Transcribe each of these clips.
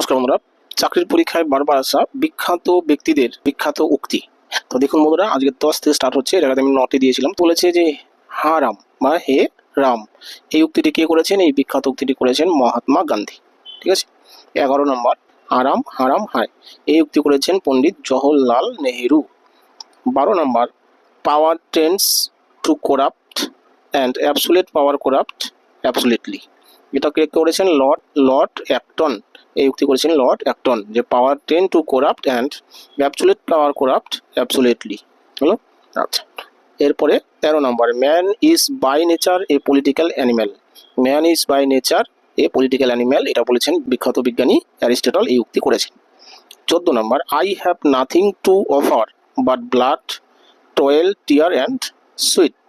নমস্কার বন্ধুরা। চাকরির পরীক্ষায় বারবার আসা বিখ্যাত ব্যক্তিদের বিখ্যাত উক্তি। তো দেখুন বন্ধুরা, আজকে দশ থেকে স্টার্ট হচ্ছে আগে আমি নটে দিয়েছিলাম। বলেছে যে, হা রাম বা হে রাম। এই উক্তিটি কে করেছেন? এই বিখ্যাত উক্তিটি করেছেন মহাত্মা গান্ধী। ঠিক আছে? এগারো নম্বর, আরাম, হারাম, হায়। এই উক্তি করেছেন পণ্ডিত জওহরলাল নেহেরু। বারো নম্বর power tends to corrupt and absolute power corrupt absolutely এটা কে করেছেন লর্ড লর্ড অ্যাক্টন এই উক্তি করেছেন লর্ড অ্যাক্টন যে power tends to corrupt and absolute power corrupt absolutely হলো? আচ্ছা। এরপরে তেরো নম্বর man is by nature a political animal man is by nature a political animal এটা বলেছেন বিখ্যাত বিজ্ঞানী অ্যারিস্টটল, এই উক্তি করেছেন। চোদ্দ নম্বর I have nothing to offer but blood toil tear and sweat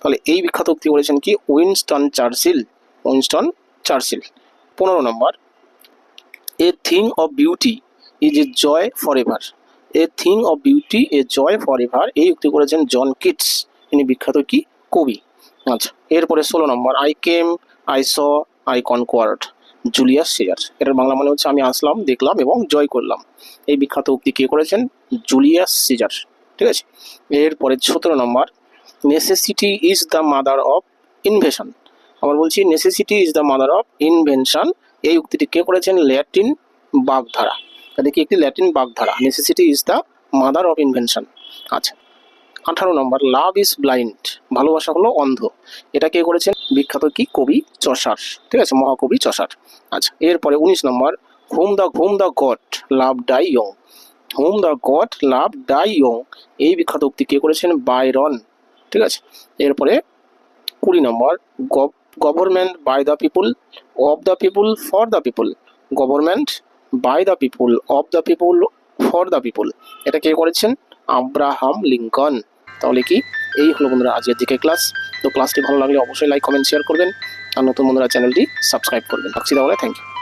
তাহলে এই বিখ্যাত উক্তি করেছেন কি? উইনস্টন চার্চিল উইনস্টন চার্চিল পনেরো নম্বর। A thing of beauty is a joy forever a thing of beauty a joy forever এই উক্তি করেছেন জন কিটস ইনি বিখ্যাত কি? কবি। আচ্ছা এরপরে ষোলো নম্বর। I came I saw I conquered Julius Caesar এটার বাংলা মানে হচ্ছে আমি আসলাম, দেখলাম এবং জয় করলাম। এই বিখ্যাত উক্তি কে করেছেন? জুলিয়াস সিজার ঠিক আছে? এরপরে সতেরো নম্বর। Necessity is the mother of invention আবার বলছি necessity is the mother of invention এই উক্তিটি কে করেছেন? ল্যাটিন বাগধারা। দেখি একটি ল্যাটিন বাগধারা? Necessity is the mother of invention আচ্ছা আঠারো নম্বর লাভ ইজ ব্লাইন্ড ভালোবাসা হলো অন্ধ। এটা কে করেছেন? বিখ্যাত কি? কবি চষার। ঠিক আছে, মহাকবি চষার। আচ্ছা এরপরে উনিশ নম্বর whom the whom the god love die young whom the god love die young এই বিখ্যাত উক্তি কে করেছেন? বাইরন। ঠিক আছে, এরপরে কুড়ি নম্বর government by the people of the people for the people government by the people of the people for the people এটা কে করেছেন? Abraham Lincoln. তাহলে কি? এই হলো বন্ধুরা আজকের দিকে ক্লাস তো ক্লাসটি ভালো লাগলে অবশ্যই লাইক কমেন্ট শেয়ার করবেন। আর নতুন বন্ধুরা চ্যানেলটি সাবস্ক্রাইব করবেন। রাখছি তাহলে থ্যাংক ইউ